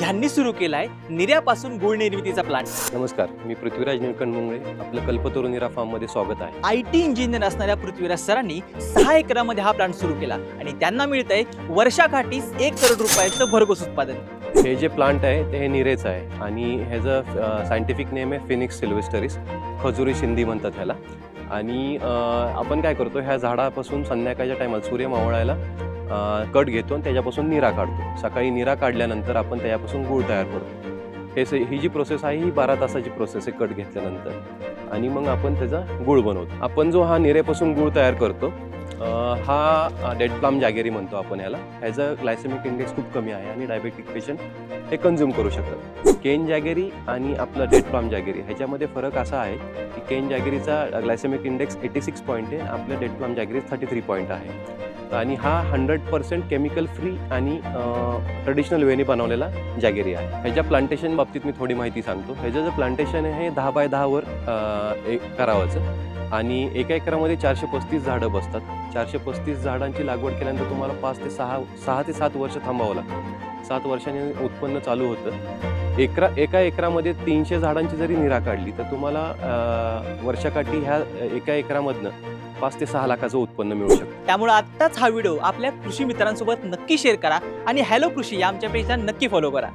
ह्यांनी सुरू केलाय निर्यापासून गुळ निर्मितीचा प्लांट नमस्कार मी पृथ्वीराज निळकंठ मुंगळे. आपलं कल्पतरुनिरा फार्ममध्ये स्वागत आहे. आय टी इंजिनियर असणाऱ्या पृथ्वीराज सरांनी सहा एकरामध्ये हा प्लांट सुरू केला आणि त्यांना मिळतंय वर्षाकाठीच एक करोड रुपयाचं भरघोस उत्पादन. हे जे प्लांट आहे ते हे निरेचं आहे. आणि ह्याचं सायंटिफिक नेम आहे फिनिक्स सिल्वेस्टरीस खजुरी शिंदी म्हणतात ह्याला. आणि आपण काय करतो ह्या झाडापासून संध्याकाळच्या टायमात सूर्य मावळायला कट घेतो आणि त्याच्यापासून निरा काढतो. सकाळी निरा काढल्यानंतर आपण त्याच्यापासून गूळ तयार करतो. हे से- ही जी प्रोसेस आहे ही बारा तासाची प्रोसेस आहे कट घेतल्यानंतर. आणि मग आपण त्याचा गूळ बनवतो. आपण जो हा निरेपासून गूळ तयार करतो हा डेड प्लाम जागेरी म्हणतो आपण याला. ह्याचा ग्लायसेमिक इंडेक्स खूप कमी आहे आणि डायबेटिक पेशंट हे कन्झ्युम करू शकतात. केन जॅगेरी आणि आपलं डेड प्लाम जॅगेरी ह्याच्यामध्ये फरक असा आहे की cane जॅगेरीचा glycaemic index eighty six point आहे आपल्या date palm jaggery thirty three point आहे. आणि हा hundred percent chemical free and traditional वेने बनवलेला जॅगेरी आहे. ह्याच्या प्लांटेशन बाबतीत मी थोडी माहिती सांगतो. ह्याचं जे प्लांटेशन आहे हे दहा बाय दहावर एक करावाचं. आणि एका एकरामध्ये चारशे पस्तीस झाडं बसतात. चारशे पस्तीस झाडांची लागवड केल्यानंतर तुम्हाला पाच ते सहा सहा ते सात वर्ष थांबावं लागतं. सात वर्षांनी उत्पन्न चालू होतं. एकरा एका एकरामध्ये तीनशे झाडांची जरी निरा काढली तर तुम्हाला वर्षाकाठी ह्या एका एकरामधनं पाच ते सहा लाखाचं उत्पन्न मिळू शकतं. त्यामुळे आत्ताच हा व्हिडिओ आपल्या कृषी मित्रांसोबत नक्की शेअर करा आणि हॅलो कृषी या आमच्या पेजला नक्की फॉलो करा.